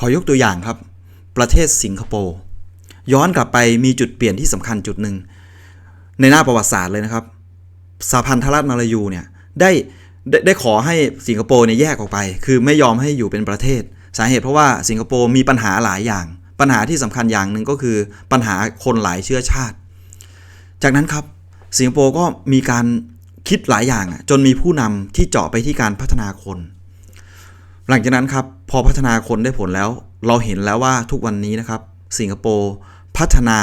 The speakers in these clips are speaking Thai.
ขอยกตัวอย่างครับ ประเทศสิงคโปร์ย้อนกลับไปมีจุดเปลี่ยนที่สำคัญจุดหนึ่ง ในหน้าประวัติศาสตร์เลยนะครับสหพันธรัฐมาลายูเนี่ยได้ได้ได้ขอให้สิงคโปร์เนี่ยแยกออกไป คือไม่ยอมให้อยู่เป็นประเทศ สาเหตุเพราะว่าสิงคโปร์มีปัญหาหลายอย่าง ปัญหาที่สำคัญอย่างหนึ่งก็คือปัญหาคนหลายเชื้อชาติ จากนั้นครับสิงคโปร์ก็มีการคิดหลายอย่างจนมีผู้นำที่เจาะไปที่การพัฒนาคน หลังจากนั้นครับพอพัฒนาคนได้ผลแล้ว เราเห็นแล้วว่าทุกวันนี้นะครับสิงคโปร์พัฒนา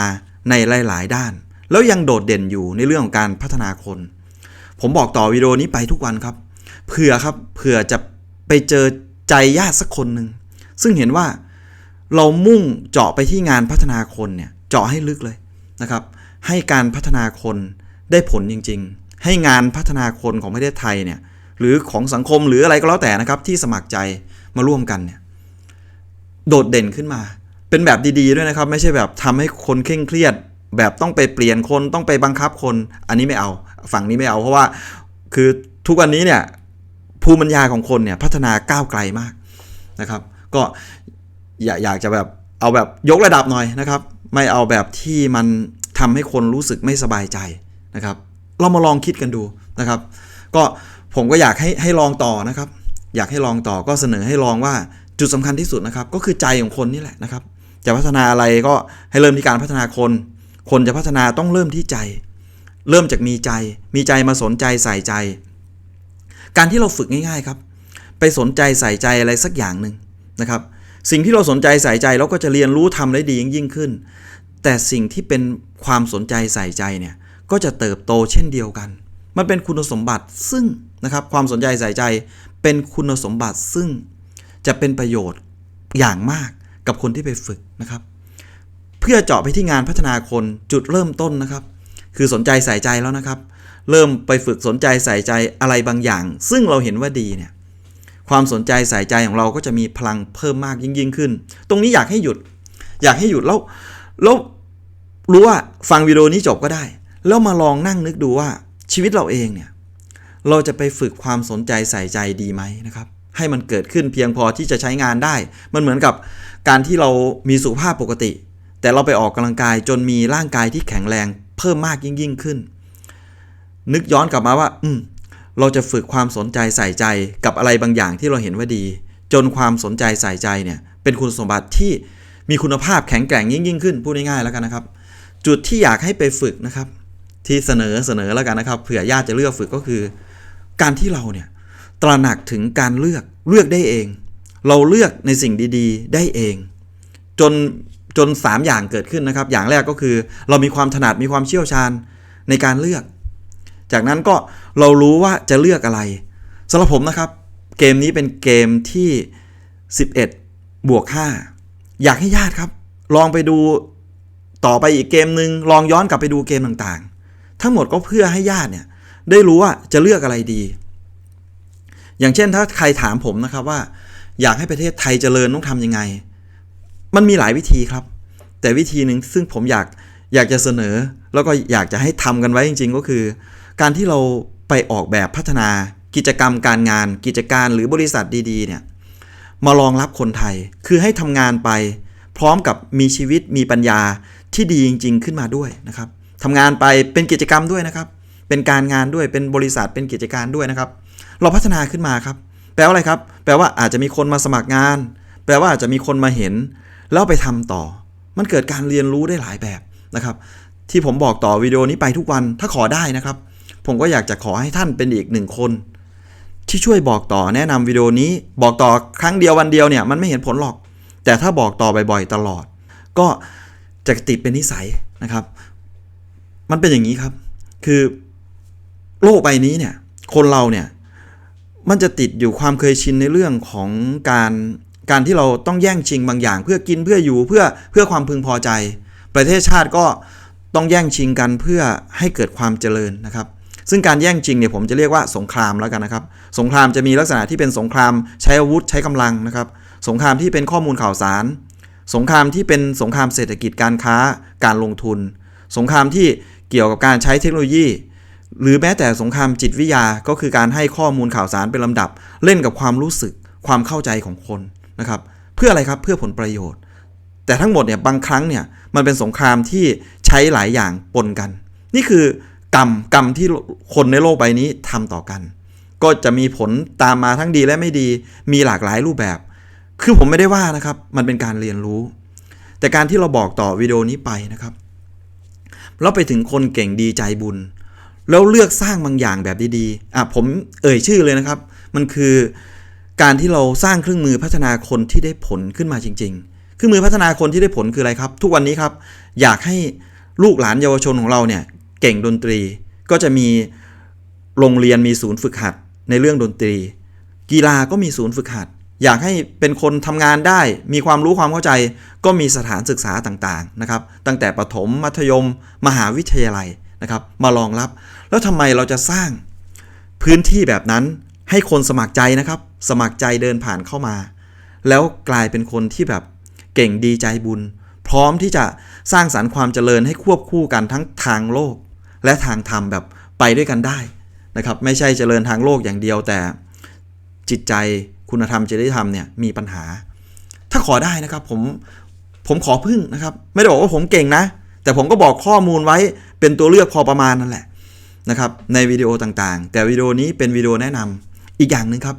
ในหลาย ๆ ด้าน แล้วยังโดดเด่นอยู่ในเรื่องของการพัฒนาคน ผมบอกต่อวิดีโอนี้ไปทุกวันครับเผื่อครับเผื่อจะไปเจอใจญาติสักคนหนึ่งซึ่งเห็นว่าเรามุ่งเจาะไปที่งานพัฒนาคนเนี่ยเจาะให้ลึกเลยนะครับ ให้การพัฒนาคนได้ผลจริง ๆ ให้งานพัฒนาคนของประเทศไทยเนี่ย หรือของสังคมหรืออะไรก็แล้วแต่นะครับ ที่สมัครใจมาร่วมกันเนี่ยโดดเด่นขึ้นมา เป็นแบบดีๆด้วยนะครับ ไม่ใช่แบบทำให้คนเคร่งเครียด แบบต้องไปเปลี่ยนคนต้องไปบังคับคน อันนี้ไม่เอา ฝั่งนี้ไม่เอา เพราะว่าคือทุกวันนี้เนี่ยภูมิปัญญาของคนเนี่ยพัฒนาก้าวไกลมากนะครับ ก็อยากอยากจะแบบเอาแบบยกระดับหน่อยนะครับ ไม่เอาแบบที่มันทำให้คนรู้สึกไม่สบายใจนะครับ เรามาลองคิดกันดูนะครับ ก็ ผมก็อยากให้ให้ลองต่อนะครับ อยากให้ลองต่อก็เสนอให้ลองว่าจุดสำคัญที่สุดนะครับ ก็คือใจของคนนี่แหละนะครับ จะพัฒนาอะไรก็ให้เริ่มที่การพัฒนาคน คนจะพัฒนาต้องเริ่มที่ใจ เริ่มจากมีใจ มีใจมาสนใจใส่ใจ การที่เราฝึกง่าย ๆครับ ไปสนใจใส่ใจอะไรสักอย่างหนึ่งนะครับ สิ่งที่เราสนใจใส่ใจเราก็จะเรียนรู้ทำได้ดียิ่งขึ้น แต่สิ่งที่เป็นความสนใจใส่ใจเนี่ยก็จะเติบโตเช่นเดียวกัน มันเป็นคุณสมบัติซึ่งนะครับความสนใจใส่ใจเป็นคุณสมบัติซึ่งจะเป็นประโยชน์อย่างมากกับคนที่ไปฝึกนะครับ เพื่อเจาะไปที่งานพัฒนาคนจุดเริ่มต้นนะครับ คือสนใจใส่ใจแล้วนะครับ เริ่มไปฝึกสนใจใส่ใจอะไรบางอย่าง ซึ่งเราเห็นว่าดีเนี่ยความสนใจใส่ใจของเราก็จะมีพลังเพิ่มมากยิ่งยิ่งขึ้น ตรงนี้อยากให้หยุด อยากให้หยุดแล้วแล้วรู้ว่าฟังวิดีโอนี้จบก็ได้ แล้วมาลองนั่งนึกดูว่า ชีวิตเราเองเนี่ยเราจะไปฝึกความสนใจใส่ใจดีไหมนะครับให้มันเกิดขึ้นเพียงพอที่จะใช้งานได้ มันเหมือนกับการที่เรามีสุขภาพปกติ แต่เราไปออกกำลังกายจนมีร่างกายที่แข็งแรงเพิ่มมากยิ่งยิ่งขึ้น นึกย้อนกลับมาว่า อืม เราจะฝึกความสนใจใส่ใจกับอะไรบางอย่างที่เราเห็นว่าดี จนความสนใจใส่ใจเนี่ย เป็นคุณสมบัติที่มีคุณภาพแข็งแกร่งยิ่งยิ่งขึ้นพูดง่ายๆแล้วกันนะครับ จุดที่อยากให้ไปฝึกนะครับ ที่เสนอเสนอแล้วกันนะครับเผื่อญาติจะเลือกฝึกก็คือ การที่เราเนี่ยตระหนักถึงการเลือกเลือกได้เอง เราเลือกในสิ่งดีๆ ได้เอง จนจน 3 อย่างเกิดขึ้นนะครับ อย่างแรกก็คือ เรามีความถนัดมีความเชี่ยวชาญในการเลือก จากนั้นก็เรารู้ว่าจะเลือกอะไรสำหรับผมนะครับ เกมนี้เป็นเกมที่ 11 บวก 5 อยากให้ญาติครับ ลองไปดูต่อไปอีกเกมหนึ่งลองย้อนกลับไปดูเกมต่างๆ ทั้งหมดก็เพื่อให้ญาติเนี่ยได้รู้ว่าจะเลือกอะไรดี อย่างเช่นถ้าใครถามผมนะครับว่า อยากให้ประเทศไทยเจริญต้องทำยังไง มันมีหลายวิธีครับ แต่วิธีหนึ่งซึ่งผมอยากอยากจะเสนอ แล้วก็อยากจะให้ทำกันไว้จริง ๆ ก็คือ การที่เราไปออกแบบพัฒนากิจกรรมการงาน กิจการหรือบริษัทดีๆเนี่ยมารองรับคนไทย คือให้ทำงานไป พร้อมกับมีชีวิตมีปัญญาที่ดีจริง ๆ ขึ้นมาด้วยนะครับ ทำงานไปเป็นกิจกรรมด้วยนะครับ เป็นการงานด้วยเป็นบริษัทเป็นกิจการด้วยนะครับ เราพัฒนาขึ้นมาครับ แปลว่าอะไรครับ แปลว่าอาจจะมีคนมาสมัครงาน แปลว่าอาจจะมีคนมาเห็น แล้วไปทำต่อ มันเกิดการเรียนรู้ได้หลายแบบนะครับ ที่ผมบอกต่อวิดีโอนี้ไปทุกวันถ้าขอได้นะครับ ผมก็อยากจะขอให้ท่านเป็นอีกหนึ่งคน ที่ช่วยบอกต่อแนะนำวิดีโอนี้ บอกต่อครั้งเดียววันเดียวเนี่ยมันไม่เห็นผลหรอก แต่ถ้าบอกต่อบ่อยๆตลอด ก็จะติดเป็นนิสัยนะครับ มันเป็นอย่างนี้ครับ คือโลกใบนี้เนี่ย คนเราเนี่ย มันจะติดอยู่ความเคยชินในเรื่องของการการที่เราต้องแย่งชิงบางอย่าง เพื่อกินเพื่ออยู่เพื่อเพื่อความพึงพอใจ ประเทศชาติก็ต้องแย่งชิงกันเพื่อให้เกิดความเจริญนะครับ ซึ่งการแย่งชิงเนี่ยผมจะเรียกว่าสงครามแล้วกันนะครับ สงครามจะมีลักษณะที่เป็นสงครามใช้อาวุธใช้กำลังนะครับ สงครามที่เป็นข้อมูลข่าวสาร สงครามที่เป็นสงครามเศรษฐกิจการค้าการลงทุน สงครามที่ เกี่ยวกับการใช้เทคโนโลยี หรือแม้แต่สงครามจิตวิทยาก็คือการให้ข้อมูลข่าวสารเป็นลำดับ เล่นกับความรู้สึกความเข้าใจของคนนะครับ เพื่ออะไรครับเพื่อผลประโยชน์ แต่ทั้งหมดเนี่ยบางครั้งเนี่ยมันเป็นสงครามที่ใช้หลายอย่างปนกัน นี่คือกรรมกรรมที่คนในโลกใบนี้ทำต่อกัน ก็จะมีผลตามมาทั้งดีและไม่ดี มีหลากหลายรูปแบบ คือผมไม่ได้ว่านะครับ มันเป็นการเรียนรู้ แต่การที่เราบอกต่อวิดีโอนี้ไปนะครับ เราไปถึงคนเก่งดีใจบุญ แล้วเลือกสร้างบางอย่างแบบดีๆอะผมเอ่ยชื่อเลยนะครับ มันคือการที่เราสร้างเครื่องมือพัฒนาคนที่ได้ผลขึ้นมาจริง ๆ เครื่องมือพัฒนาคนที่ได้ผลคืออะไรครับ ทุกวันนี้ครับ อยากให้ลูกหลานเยาวชนของเราเนี่ยเก่งดนตรีก็จะมีโรงเรียนมีศูนย์ฝึกหัดในเรื่องดนตรี กีฬาก็มีศูนย์ฝึกหัด อยากให้เป็นคนทำงานได้ มีความรู้ความเข้าใจ ก็มีสถานศึกษาต่างๆนะครับ ตั้งแต่ประถมมัธยม มหาวิทยาลัยนะครับ มารองรับ แล้วทำไมเราจะสร้างพื้นที่แบบนั้นให้คนสมัครใจนะครับ สมัครใจเดินผ่านเข้ามา แล้วกลายเป็นคนที่แบบเก่งดีใจบุญ พร้อมที่จะสร้างสารรค์ความเจริญให้ควบคู่กันทั้งทางโลก และทางธรรมแบบไปด้วยกันได้นะครับ ไม่ใช่เจริญทางโลกอย่างเดียวแต่จิตใจ คุณธรรมจริยธรรมเนี่ยมีปัญหา ถ้าขอได้นะครับผมผมขอพึ่งนะครับ ไม่ได้บอกว่าผมเก่งนะ แต่ผมก็บอกข้อมูลไว้เป็นตัวเลือกพอประมาณนั่นแหละนะครับในวิดีโอต่างๆ แต่วิดีโอนี้เป็นวิดีโอแนะนำอีกอย่างหนึ่งครับ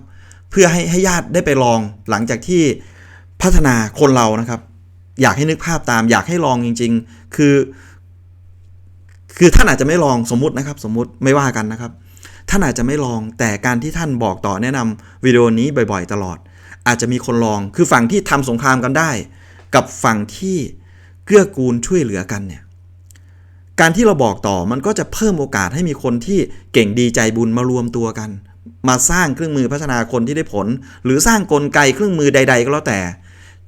เพื่อให้ให้ญาติได้ไปลองหลังจากที่พัฒนาคนเรานะครับ อยากให้นึกภาพตาม อยากให้ลองจริง ๆ คือ คือท่านอาจจะไม่ลองสมมตินะครับ สมมติไม่ว่ากันนะครับ ท่านอาจจะไม่ลอง แต่การที่ท่านบอกต่อแนะนำวิดีโอนี้บ่อยๆ ตลอด อาจจะมีคนลอง คือฝั่งที่ทำสงครามกันได้ กับฝั่งที่เกื้อกูลช่วยเหลือกันเนี่ย การที่เราบอกต่อมันก็จะเพิ่มโอกาสให้มีคนที่เก่งดีใจบุญมารวมตัวกัน มาสร้างเครื่องมือพัฒนาคนที่ได้ผล หรือสร้างกลไกเครื่องมือใด ๆ ก็แล้วแต่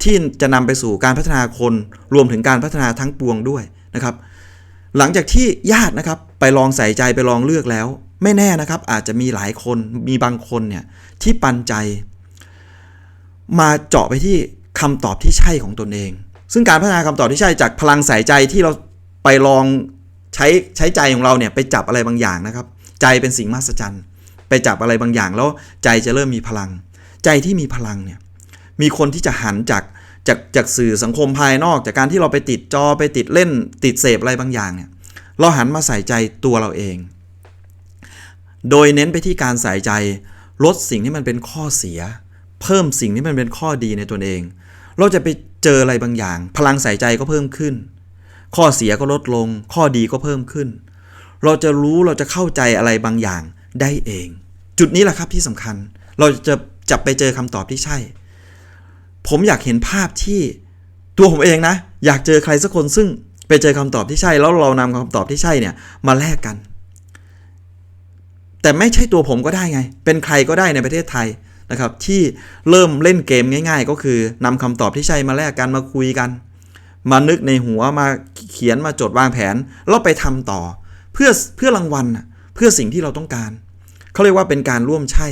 ที่จะนำไปสู่การพัฒนาคน รวมถึงการพัฒนาทั้งปวงด้วยนะครับ หลังจากที่ญาตินะครับไปลองใส่ใจไปลองเลือกแล้ว ไม่แน่นะครับ อาจจะมีหลายคนมีบางคนเนี่ยที่ปันใจ มาเจาะไปที่คำตอบที่ใช่ของตนเอง ซึ่งการพัฒนาคำตอบที่ใช่จากพลังใส่ใจที่เราไปลองใช้ใช้ใจของเราเนี่ยไปจับอะไรบางอย่างนะครับ ใจเป็นสิ่งมหัศจรรย์ไปจับอะไรบางอย่างแล้วใจจะเริ่มมีพลัง ใจที่มีพลังเนี่ยมีคนที่จะหันจาก จากจากสื่อสังคมภายนอก จากการที่เราไปติดจอไปติดเล่น ติดเสพอะไรบางอย่างเนี่ยเราหันมาใส่ใจตัวเราเอง โดยเน้นไปที่การใส่ใจลดสิ่งที่มันเป็นข้อเสีย เพิ่มสิ่งที่มันเป็นข้อดีในตนเอง เราจะไปเจออะไรบางอย่าง พลังใส่ใจก็เพิ่มขึ้น ข้อเสียก็ลดลง ข้อดีก็เพิ่มขึ้น เราจะรู้เราจะเข้าใจอะไรบางอย่างได้เอง จุดนี้แหละครับที่สำคัญ เราจะจับไปเจอคำตอบที่ใช่ ผมอยากเห็นภาพที่ตัวผมเองนะ อยากเจอใครสักคนซึ่งไปเจอคำตอบที่ใช่ แล้วเรานำคำตอบที่ใช่เนี่ยมาแลกกัน แต่ไม่ใช่ตัวผมก็ได้ไง เป็นใครก็ได้ในประเทศไทยนะครับ ที่เริ่มเล่นเกมง่าย ๆ ก็คือนำคำตอบที่ใช่มาแลกกันมาคุยกัน มานึกในหัวมาเขียนมาจดวางแผนแล้วไปทำต่อ เพื่อเพื่อรางวัลเพื่อสิ่งที่เราต้องการเขาเรียกว่าเป็นการร่วมใช่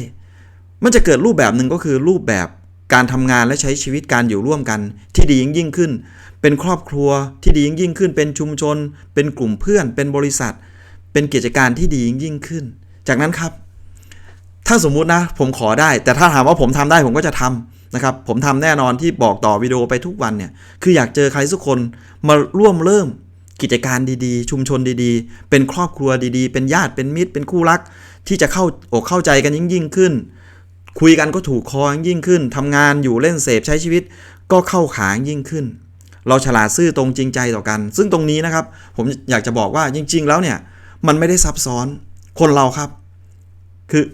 มันจะเกิดรูปแบบหนึ่งก็คือรูปแบบ การทำงานและใช้ชีวิตการอยู่ร่วมกัน ที่ดียิ่งยิ่งขึ้น เป็นครอบครัวที่ดียิ่งยิ่งขึ้น เป็นชุมชน เป็นกลุ่มเพื่อน เป็นบริษัท เป็นกิจการที่ดียิ่งยิ่งขึ้น จากนั้นครับ ถ้าสมมุตินะผมขอได้ แต่ถ้าถามว่าผมทำได้ผมก็จะทำนะครับผมทำแน่นอนที่บอกต่อวิดีโอไปทุกวันเนี่ยคืออยากเจอใครสักคนมาร่วมเริ่มกิจการดีๆ ชุมชนดีๆ เป็นครอบครัวดีๆ เป็นญาติเป็นมิตร เป็นคู่รัก ที่จะเข้าอกเข้าใจกันยิ่งยิ่งขึ้น คุยกันก็ถูกคอยิ่งขึ้นทำงานอยู่เล่นเสพใช้ชีวิตก็เข้าขางยิ่งขึ้น เราฉลาดซื่อตรงจริงใจต่อกัน ซึ่งตรงนี้นะครับ ผมอยากจะบอกว่าจริง ๆ แล้วเนี่ย มันไม่ได้ซับซ้อนคนเราครับ คือ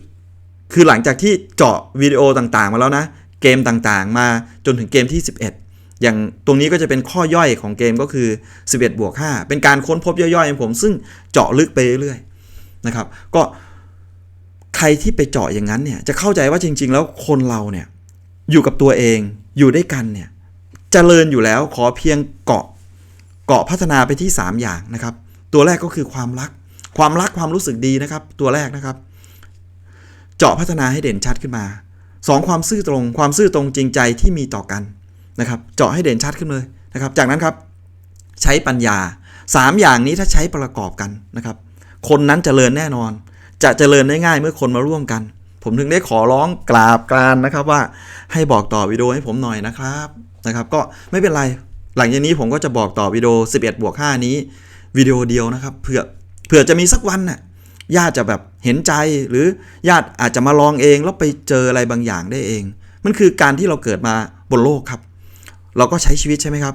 คือหลังจากที่เจาะวิดีโอต่างๆ มาแล้วนะ เกมต่างๆ มาจนถึงเกมที่ 11 อย่างตรงนี้ก็จะเป็นข้อย่อยของเกมก็คือ 11บวก5เป็นการค้นพบย่อยๆของผม ซึ่งเจาะลึกไปเรื่อยๆนะครับ ก็ ใครที่ไปเจาะอย่างนั้นเนี่ยจะเข้าใจว่าจริง ๆ แล้วคนเราเนี่ยอยู่กับตัวเองอยู่ด้วยกันเนี่ยจเจริญอยู่แล้วขอเพียงเกาะเกาะพัฒนาไปที่ 3 อย่างนะครับ ตัวแรกก็คือความรัก ความรักความรู้สึกดีนะครับ ตัวแรกนะครับ เจาะพัฒนาให้เด่นชัดขึ้นมา 2. ความซื่อตรง ความซื่อตรงจริงใจที่มีต่อกันนะครับ เจาะให้เด่นชัดขึ้นเลยนะครับ จากนั้นครับใช้ปัญญา 3 อย่างนี้ถ้าใช้ประกอบกันนะครับ คนนั้นจเจริญแน่นอน จะเจริญได้ง่ายเมื่อคนมาร่วมกัน ผมถึงได้ขอร้องกราบกรานนะครับว่าให้บอกต่อวิดีโอให้ผมหน่อยนะครับนะครับก็ไม่เป็นไรหลังจากนี้ผมก็จะบอกต่อวิดีโอ 11บวก5นี้วิดีโอเดียวนะครับเผื่อเผื่อจะมีสักวันน่ะญาติจะแบบเห็นใจหรือญาติอาจจะมาลองเองแล้วไปเจออะไรบางอย่างได้เอง มันคือการที่เราเกิดมาบนโลกครับ เราก็ใช้ชีวิตใช่ไหมครับ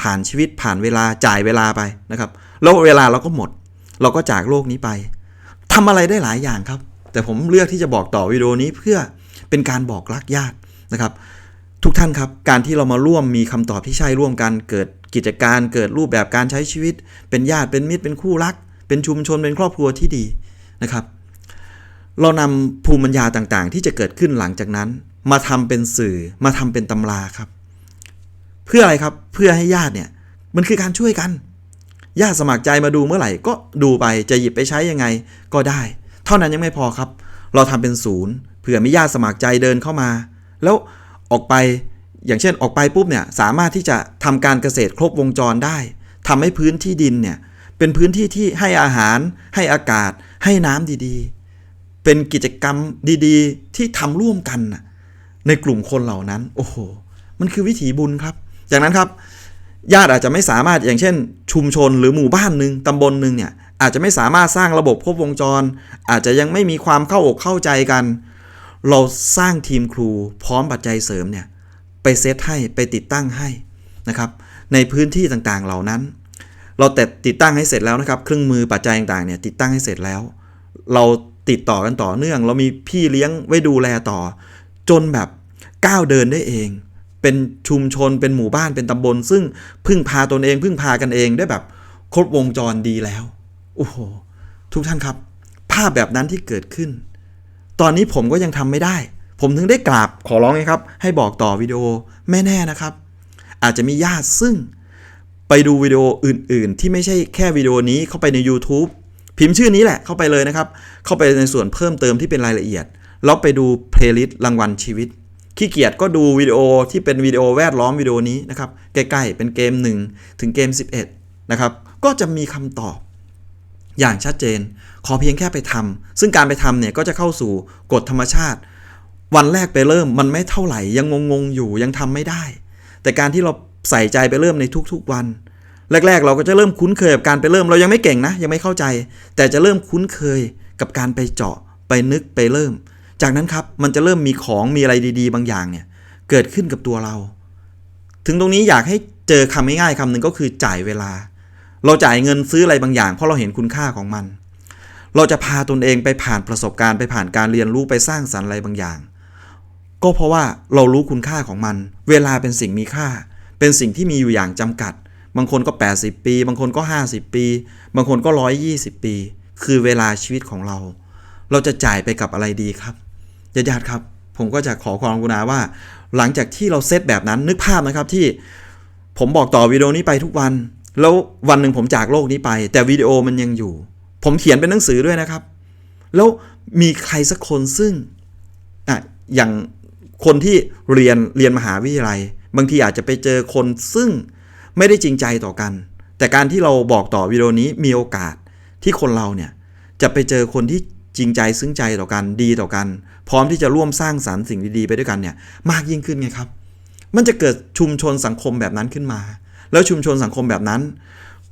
ผ่านชีวิตผ่านเวลาจ่ายเวลาไปนะครับ แล้วเวลาเราก็หมด เราก็จากโลกนี้ไป ทำอะไรได้หลายอย่างครับ แต่ผมเลือกที่จะบอกต่อวิดีโอนี้เพื่อเป็นการบอกรักญาตินะครับ ทุกท่านครับการที่เรามาร่วมมีคำตอบที่ใช่ร่วมกันเกิดกิจการเกิดรูปแบบการใช้ชีวิต เป็นญาติเป็นมิตรเป็นคู่รัก เป็นชุมชนเป็นครอบครัวที่ดีนะครับ เรานำภูมิปัญญาต่างๆ ที่จะเกิดขึ้นหลังจากนั้น มาทำเป็นสื่อมาทำเป็นตำราครับ เพื่ออะไรครับเพื่อให้ญาติเนี่ยมันคือการช่วยกัน ญาติสมัครใจมาดูเมื่อไหร่ก็ดูไปจะหยิบไปใช้ยังไงก็ได้ เท่านั้นยังไม่พอครับ เราทำเป็นศูนย์เผื่อมีญาติสมัครใจเดินเข้ามา แล้วออกไปอย่างเช่นออกไปปุ๊บเนี่ยสามารถที่จะทำการเกษตรครบวงจรได้ทำให้พื้นที่ดินเนี่ยเป็นพื้นที่ที่ให้อาหาร ให้อากาศ ให้น้ำดีๆ เป็นกิจกรรมดีๆ ที่ทำร่วมกันในกลุ่มคนเหล่านั้น โอ้โห มันคือวิถีบุญครับ จากนั้นครับ ญาติอาจจะไม่สามารถอย่างเช่น ชุมชนหรือหมู่บ้านหนึ่งตำบลหนึ่งเนี่ยอาจจะไม่สามารถสร้างระบบครบวงจร อาจจะยังไม่มีความเข้าอกเข้าใจกัน เราสร้างทีมครูพร้อมปัจจัยเสริมเนี่ยไปเซตให้ไปติดตั้งให้นะครับในพื้นที่ต่างๆเหล่านั้น เราแต่ติดตั้งให้เสร็จแล้วนะครับ เครื่องมือปัจจัยต่างๆเนี่ยติดตั้งให้เสร็จแล้ว เราติดต่อกันต่อเนื่อง เรามีพี่เลี้ยงไว้ดูแลต่อ จนแบบก้าวเดินได้เอง เป็นชุมชนเป็นหมู่บ้านเป็นตำบล ซึ่งพึ่งพาตนเองพึ่งพากันเองได้แบบครบวงจรดีแล้วโอ้โหทุกท่านครับ ภาพแบบนั้นที่เกิดขึ้น ตอนนี้ผมก็ยังทำไม่ได้ ผมถึงได้กราบขอร้องไงครับ ให้บอกต่อวิดีโอไม่แน่นะครับ อาจจะมีญาติซึ่งไปดูวิดีโออื่น ๆ ที่ไม่ใช่แค่วิดีโอนี้เข้าไปใน YouTube พิมพ์ชื่อนี้แหละเข้าไปเลยนะครับ เข้าไปในส่วนเพิ่มเติมที่เป็นรายละเอียดแล้วไปดูเพลย์ลิสต์รางวัลชีวิต ขี้เกียจก็ดูวิดีโอที่เป็นวิดีโอแวดล้อมวิดีโอนี้นะครับใกล้ๆเป็นเกม 1 ถึงเกม 11นะครับก็จะมีคำตอบอย่างชัดเจน ขอเพียงแค่ไปทำซึ่งการไปทำเนี่ยก็จะเข้าสู่กฎธรรมชาติ วันแรกไปเริ่มมันไม่เท่าไหร่ยังงงๆอยู่ยังทำไม่ได้ แต่การที่เราใส่ใจไปเริ่มในทุกๆวัน แรก ๆ เราก็จะเริ่มคุ้นเคยกับการไปเริ่มเรายังไม่เก่งนะ ยังไม่เข้าใจ แต่จะเริ่มคุ้นเคยกับการไปเจาะไปนึกไปเริ่ม จากนั้นครับมันจะเริ่มมีของมีอะไรดี ๆ บางอย่างเนี่ยเกิดขึ้นกับตัวเรา ถึงตรงนี้อยากให้เจอคำง่ายๆคำหนึ่งก็คือจ่ายเวลา เราจ่ายเงินซื้ออะไรบางอย่าง เพราะเราเห็นคุณค่าของมัน เราจะพาตนเองไปผ่านประสบการณ์ไปผ่านการเรียนรู้ไปสร้างสรรค์อะไรบางอย่าง ก็เพราะว่าเรารู้คุณค่าของมัน เวลาเป็นสิ่งมีค่า เป็นสิ่งที่มีอยู่อย่างจำกัด บางคนก็ 80 ปี บางคนก็ 50 ปี บางคนก็ 120 ปี คือเวลาชีวิตของเรา เราจะจ่ายไปกับอะไรดีครับ ญาติๆครับ ผมก็จะขอความกรุณาว่า หลังจากที่เราเซตแบบนั้นนึกภาพนะครับที่ผมบอกต่อวิดีโอนี้ไปทุกวัน แล้ววันหนึ่งผมจากโลกนี้ไป แต่วิดีโอมันยังอยู่ ผมเขียนเป็นหนังสือด้วยนะครับ แล้วมีใครสักคนซึ่งอะอย่างคนที่เรียนเรียนมหาวิทยาลัย บางทีอาจจะไปเจอคนซึ่งไม่ได้จริงใจต่อกัน แต่การที่เราบอกต่อวิดีโอนี้มีโอกาสที่คนเราเนี่ยจะไปเจอคนที่จริงใจซึ้งใจต่อกันดีต่อกัน พร้อมที่จะร่วมสร้างสารรค์สิ่งดีๆไปด้วยกันเนี่ยมากยิ่งขึ้นไงครับ มันจะเกิดชุมชนสังคมแบบนั้นขึ้นมา แล้วชุมชนสังคมแบบนั้น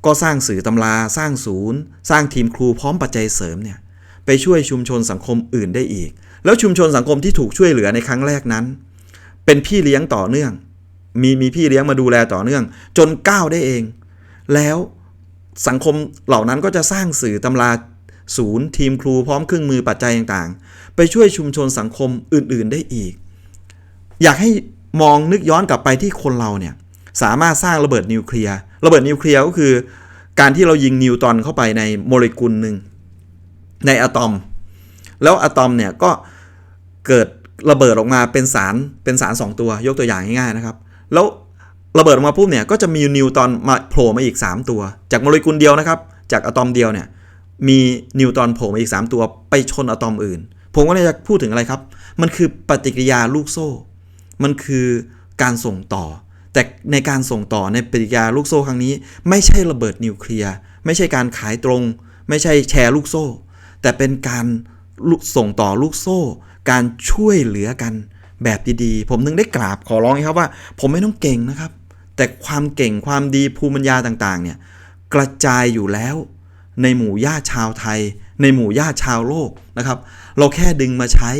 ก็สร้างสื่อตำราสร้างศูนย์ สร้างทีมครูพร้อมปัจจัยเสริมเนี่ยไปช่วยชุมชนสังคมอื่นได้อีก แล้วชุมชนสังคมที่ถูกช่วยเหลือในครั้งแรกนั้น เป็นพี่เลี้ยงต่อเนื่อง มีมีพี่เลี้ยงมาดูแลต่อเนื่อง จนก้าวได้เอง แล้วสังคมเหล่านั้นก็จะสร้างสื่อตำรา ศูนย์ทีมครูพร้อมเครื่องมือปัจจัยต่างๆ ไปช่วยชุมชนสังคมอื่นๆได้อีก อยากให้มองนึกย้อนกลับไปที่คนเราเนี่ยสามารถสร้างระเบิดนิวเคลียร์ระเบิดนิวเคลียร์ก็คือ การที่เรายิงนิวตรอนเข้าไปในโมเลกุลหนึ่งในอะตอม แล้วอะตอมเนี่ยก็เกิดระเบิดออกมาเป็นสารเป็นสาร 2 ตัวยกตัวอย่างง่ายๆนะครับ แล้วระเบิดออกมาปุ๊บเนี่ยก็จะมีนิวตรอนมาโผล่มาอีก 3 ตัว จากโมเลกุลเดียวนะครับ จากอะตอมเดียวเนี่ย มีนิวตรอนโผล่มาอีก 3 ตัวไปชนอะตอมอื่น ผมก็เลยจะพูดถึงอะไรครับ มันคือปฏิกิริยาลูกโซ่ มันคือการส่งต่อ แต่ในการส่งต่อในปฏิกิริยาลูกโซ่ครั้งนี้ ไม่ใช่ระเบิดนิวเคลียร์ไม่ใช่การขายตรง ไม่ใช่แชร์ลูกโซ่ แต่เป็นการส่งต่อลูกโซ่ การช่วยเหลือกันแบบดีๆ ผมถึงได้กราบขอร้องครับว่า ผมไม่ต้องเก่งนะครับ แต่ความเก่งความดีภูมิปัญญาต่างๆเนี่ยกระจายอยู่แล้ว ในหมู่ญาติชาวไทย ในหมู่ญาติชาวโลกนะครับ เราแค่ดึงมาใช้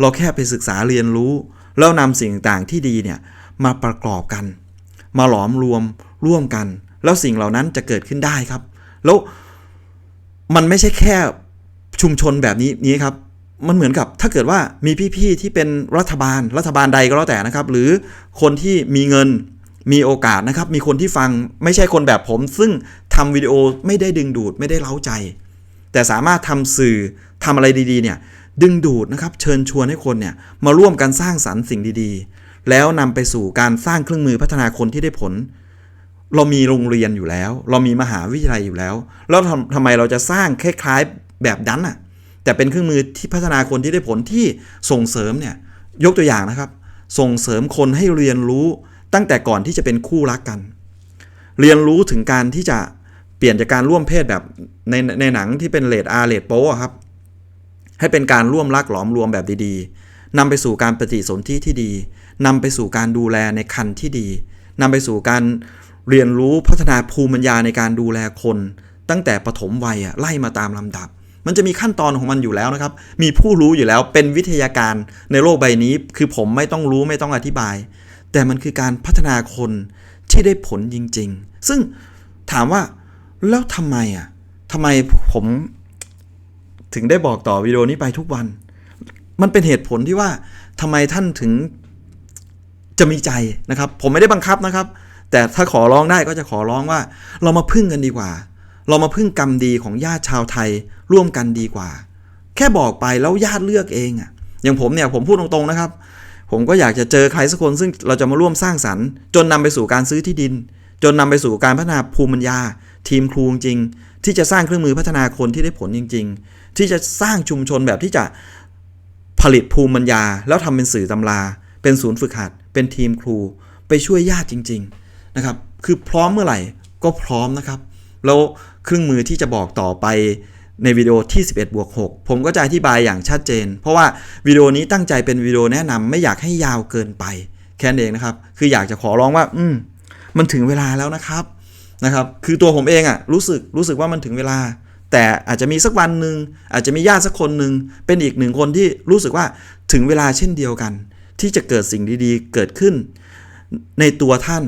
เราแค่ไปศึกษาเรียนรู้ แล้วนำสิ่งต่างๆที่ดีเนี่ยมาประกอบกัน มาหลอมรวมร่วมกัน แล้วสิ่งเหล่านั้นจะเกิดขึ้นได้ครับ แล้วมันไม่ใช่แค่ชุมชนแบบนี้นี้ครับมันเหมือนกับถ้าเกิดว่ามีพี่ๆที่เป็นรัฐบาลรัฐบาลใดก็แล้วแต่นะครับ หรือคนที่มีเงินมีโอกาสนะครับ มีคนที่ฟังไม่ใช่คนแบบผม ซึ่ง ทำวิดีโอไม่ได้ดึงดูดไม่ได้เล้าใจ แต่สามารถทำสื่อทำอะไรดีๆเนี่ยดึงดูดนะครับเชิญชวนให้คนเนี่ยมาร่วมกันสร้างสรรค์สิ่งดีๆ แล้วนำไปสู่การสร้างเครื่องมือพัฒนาคนที่ได้ผล เรามีโรงเรียนอยู่แล้ว เรามีมหาวิทยาลัยอยู่แล้ว แล้วทำทำไมเราจะสร้างคล้ายๆแบบนั้นอะแต่เป็นเครื่องมือที่พัฒนาคนที่ได้ผลที่ส่งเสริมเนี่ยยกตัวอย่างนะครับ ส่งเสริมคนให้เรียนรู้ตั้งแต่ก่อนที่จะเป็นคู่รักกัน เรียนรู้ถึงการที่จะ ปลี่ยนจากการร่วมเพศแบบในในหนังที่เป็นเลดอาร์เลดโปอะครับ ให้เป็นการร่วมรักหลอมรวมแบบดีๆนำไปสู่การปฏิสนธิที่ดีนำไปสู่การดูแลในคันที่ดีนำไปสู่การเรียนรู้พัฒนาภูมิปัญญาในการดูแลคน ตั้งแต่ปฐมวัยอะไล่มาตามลำดับ มันจะมีขั้นตอนของมันอยู่แล้วนะครับ มีผู้รู้อยู่แล้วเป็นวิทยาการในโลกใบนี้ คือผมไม่ต้องรู้ไม่ต้องอธิบาย แต่มันคือการพัฒนาคนที่ได้ผลจริง ๆ ซึ่งถามว่า แล้วทำไมอะทำไมผมถึงได้บอกต่อวิดีโอนี้ไปทุกวัน มันเป็นเหตุผลที่ว่าทำไมท่านถึงจะมีใจนะครับ ผมไม่ได้บังคับนะครับ แต่ถ้าขอร้องได้ก็จะขอร้องว่า เรามาพึ่งกันดีกว่า เรามาพึ่งกรรมดีของญาติชาวไทยร่วมกันดีกว่า แค่บอกไปแล้วญาติเลือกเองอะ่ะอย่างผมเนี่ยผมพูดตรงๆนะครับ ผมก็อยากจะเจอใครสักคนซึ่งเราจะมาร่วมสร้างสรรค์ จนนำไปสู่การซื้อที่ดิน จนนำไปสู่การพัฒนาภูมิปัญญา ทีมครูจริงๆที่จะสร้างเครื่องมือพัฒนาคนที่ได้ผลจริง ๆ ที่จะสร้างชุมชนแบบที่จะผลิตภูมิปัญญา แล้วทำเป็นสื่อตำรา เป็นศูนย์ฝึกหัด เป็นทีมครู ไปช่วยญาติจริง ๆ นะครับ คือพร้อมเมื่อไหร่ก็พร้อมนะครับ แล้วเครื่องมือที่จะบอกต่อไปในวิดีโอที่ 11บวก6ผมก็จะอธิบายอย่างชัดเจน เพราะว่าวิดีโอนี้ตั้งใจเป็นวิดีโอแนะนำไม่อยากให้ยาวเกินไป แค่นั้นเองนะครับ คืออยากจะขอร้องว่า อืมมันถึงเวลาแล้วนะครับ นะครับ คือตัวผมเองอะรู้สึกรู้สึกว่ามันถึงเวลา แต่อาจจะมีสักวันหนึ่งอาจจะมีญาติสักคนหนึ่งเป็นอีกหนึ่งคนที่รู้สึกว่าถึงเวลาเช่นเดียวกัน ที่จะเกิดสิ่งดีๆ เกิดขึ้น ในตัวท่าน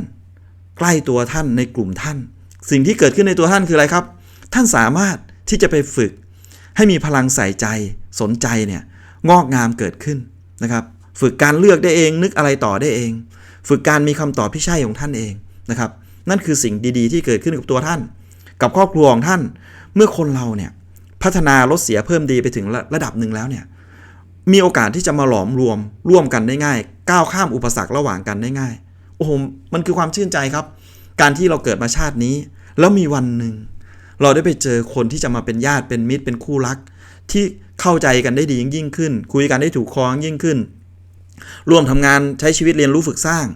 ใกล้ตัวท่านในกลุ่มท่าน สิ่งที่เกิดขึ้นในตัวท่านคืออะไรครับ ท่านสามารถที่จะไปฝึก ให้มีพลังใส่ใจสนใจเนี่ยงอกงามเกิดขึ้นนะครับ ฝึกการเลือกได้เองนึกอะไรต่อได้เอง ฝึกการมีคำตอบที่ใช่ของท่านเองนะครับ นั่นคือสิ่งดีๆ ที่เกิดขึ้นกับตัวท่าน กับครอบครัวของท่าน เมื่อคนเราเนี่ยพัฒนาลดเสียเพิ่มดีไปถึงระระดับหนึ่งแล้วเนี่ยมีโอกาสที่จะมาหลอมรวมร่วมกันได้ง่าย ก้าวข้ามอุปสรรคระหว่างกันได้ง่าย โอ้โหมันคือความชื่นใจครับ การที่เราเกิดมาชาตินี้ แล้วมีวันหนึ่ง เราได้ไปเจอคนที่จะมาเป็นญาติเป็นมิตรเป็นคู่รัก ที่เข้าใจกันได้ดียิ่งขึ้น คุยกันได้ถูกคอยิ่งขึ้น ร่วมทำงานใช้ชีวิตเรียนรู้ฝึกสร้าง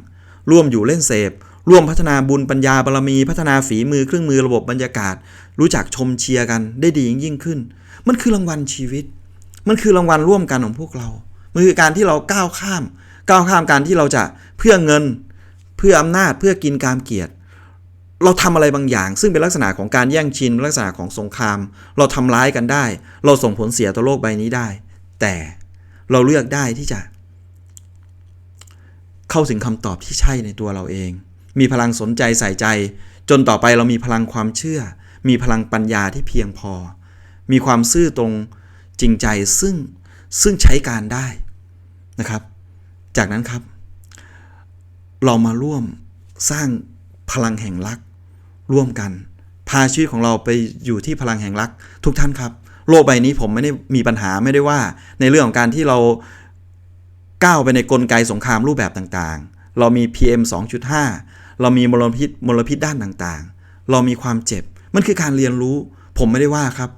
ร่วมอยู่เล่นเสพ ร่วมพัฒนาบุญปัญญาบารมี พัฒนาฝีมือเครื่องมือระบบบรรยากาศ รู้จักชมเชียร์กันได้ดียิ่งยิ่งขึ้น มันคือรางวัลชีวิต มันคือรางวัลร่วมกันของพวกเรา มันคือการที่เราก้าวข้าม ก้าวข้ามการที่เราจะเพื่อเงิน เพื่ออำนาจเพื่อกินกามเกียรติ เราทำอะไรบางอย่าง ซึ่งเป็นลักษณะของการแย่งชิงลักษณะของสงคราม เราทำร้ายกันได้ เราส่งผลเสียต่อโลกใบนี้ได้ แต่เราเลือกได้ที่จะ เข้าถึงคำตอบที่ใช่ในตัวเราเอง มีพลังสนใจใส่ใจ จนต่อไปเรามีพลังความเชื่อ มีพลังปัญญาที่เพียงพอ มีความซื่อตรงจริงใจซึ่งซึ่งใช้การได้นะครับ จากนั้นครับ เรามาร่วมสร้างพลังแห่งรัก ร่วมกัน พาชีวิตของเราไปอยู่ที่พลังแห่งรัก ทุกท่านครับ โลกใบนี้ผมไม่ได้มีปัญหาไม่ได้ว่า ในเรื่องของการที่เราก้าวไปในกลไกสงครามรูปแบบต่างๆ เรามี PM 2.5 เรามีมลพิษมลพิษด้านต่างๆ เรามีความเจ็บ มันคือการเรียนรู้ ผมไม่ได้ว่าครับ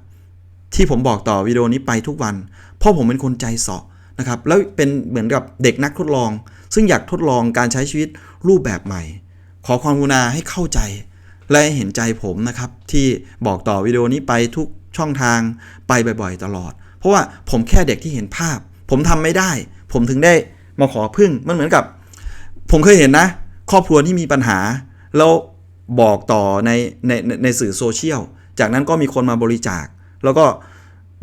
ที่ผมบอกต่อวิดีโอนี้ไปทุกวัน เพราะผมเป็นคนใจเสาะนะครับ แล้วเป็นเหมือนกับเด็กนักทดลอง ซึ่งอยากทดลองการใช้ชีวิตรูปแบบใหม่ ขอความกรุณาให้เข้าใจ และเห็นใจผมนะครับ ที่บอกต่อวิดีโอนี้ไปทุกช่องทางไปบ่อยๆ ตลอด เพราะว่าผมแค่เด็กที่เห็นภาพ ผมทำไม่ได้ ผมถึงได้มาขอพึ่งมันเหมือนกับ ผมเคยเห็นนะ ครอบครัวที่มีปัญหา แล้วบอกต่อในในในสื่อโซเชียล จากนั้นก็มีคนมาบริจาค แล้วก็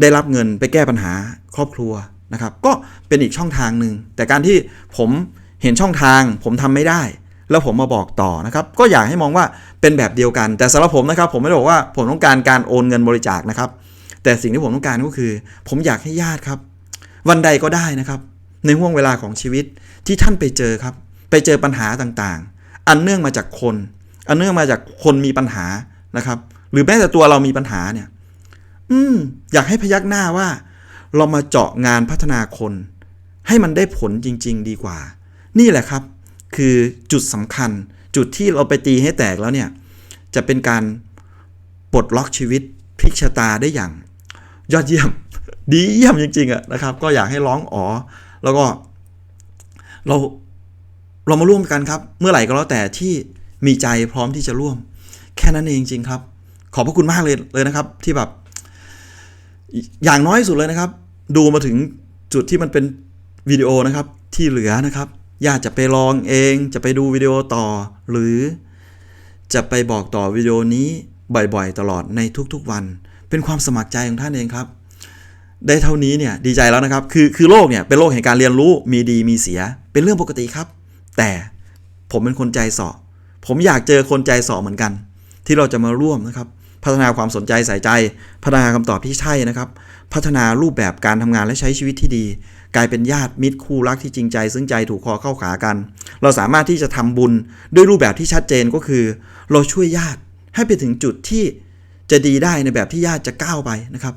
ได้รับเงินไปแก้ปัญหาครอบครัวนะครับ ก็เป็นอีกช่องทางหนึ่ง แต่การที่ผมเห็นช่องทางผมทำไม่ได้ แล้วผมมาบอกต่อนะครับ ก็อยากให้มองว่าเป็นแบบเดียวกัน แต่สำหรับผมนะครับ ผมไม่ได้บอกว่าผมต้องการการโอนเงินบริจาคนะครับ แต่สิ่งที่ผมต้องการก็คือ ผมอยากให้ญาติครับ วันใดก็ได้นะครับ ในห่วงเวลาของชีวิตที่ท่านไปเจอครับ ไปเจอปัญหาต่างๆ อันเนื่องมาจากคน อันเนื่องมาจากคนมีปัญหานะครับ หรือแม้แต่ตัวเรามีปัญหาเนี่ย อืม อยากให้พยักหน้าว่า เรามาเจาะงานพัฒนาคน ให้มันได้ผลจริง ๆ ดีกว่า นี่แหละครับ คือจุดสำคัญ จุดที่เราไปตีให้แตกแล้วเนี่ย จะเป็นการปลดล็อกชีวิตพลิกชะตาได้อย่าง ยอดเยี่ยม ดีเยี่ยมจริงๆอะนะครับ ก็อยากให้ร้องอ๋อ แล้วก็เรา เรามาร่วมกันครับ เมื่อไหร่ก็แล้วแต่ที่มีใจพร้อมที่จะร่วม แค่นั้นเองจริงครับ ขอบพระคุณมากเลยเลยนะครับ ที่แบบ อย่างน้อยสุดเลยนะครับ ดูมาถึงจุดที่มันเป็นวิดีโอนะครับ ที่เหลือนะครับอยากจะไปลองเองจะไปดูวิดีโอต่อ หรือจะไปบอกต่อวิดีโอนี้บ่อยๆ ตลอดในทุกๆวัน เป็นความสมัครใจของท่านเองครับ ได้เท่านี้เนี่ยดีใจแล้วนะครับ คือคือโลกเนี่ยเป็นโลกแห่งการเรียนรู้มีดีมีเสีย เป็นเรื่องปกติครับ แต่ผมเป็นคนใจสาะผมอยากเจอคนใจสาะเหมือนกัน ที่เราจะมาร่วมนะครับ พัฒนาความสนใจใส่ใจ พัฒนาคำตอบที่ใช่นะครับ พัฒนารูปแบบการทำงานและใช้ชีวิตที่ดี กลายเป็นญาติมิตรคู่รักที่จริงใจ ซึ่งใจถูกคอเข้าขากัน เราสามารถที่จะทำบุญด้วยรูปแบบที่ชัดเจนก็คือ เราช่วยญาติให้ไปถึงจุดที่จะดีได้ในแบบที่ญาติจะก้าวไปนะครับ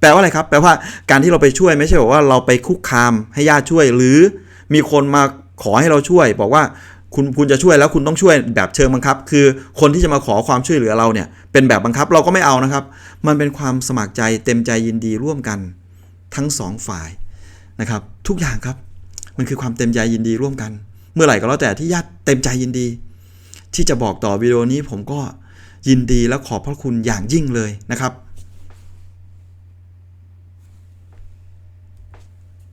แปลว่าอะไรครับ แปลว่าการที่เราไปช่วยไม่ใช่บอกว่าเราไปคุกคามให้ญาติช่วยหรือมีคนมา ขอให้เราช่วยบอกว่าคุณคุณจะช่วยแล้วคุณต้องช่วยแบบเชิงบังคับ คือคนที่จะมาขอความช่วยเหลือเราเนี่ยเป็นแบบบังคับเราก็ไม่เอานะครับ มันเป็นความสมัครใจเต็มใจยินดีร่วมกันทั้งสองฝ่ายนะครับทุกอย่างครับมันคือความเต็มใจยินดีร่วมกัน เมื่อไหร่ก็แล้วแต่ที่ญาติเต็มใจยินดี ที่จะบอกต่อวิดีโอนี้ผมก็ยินดีและขอบพระคุณอย่างยิ่งเลยนะครับ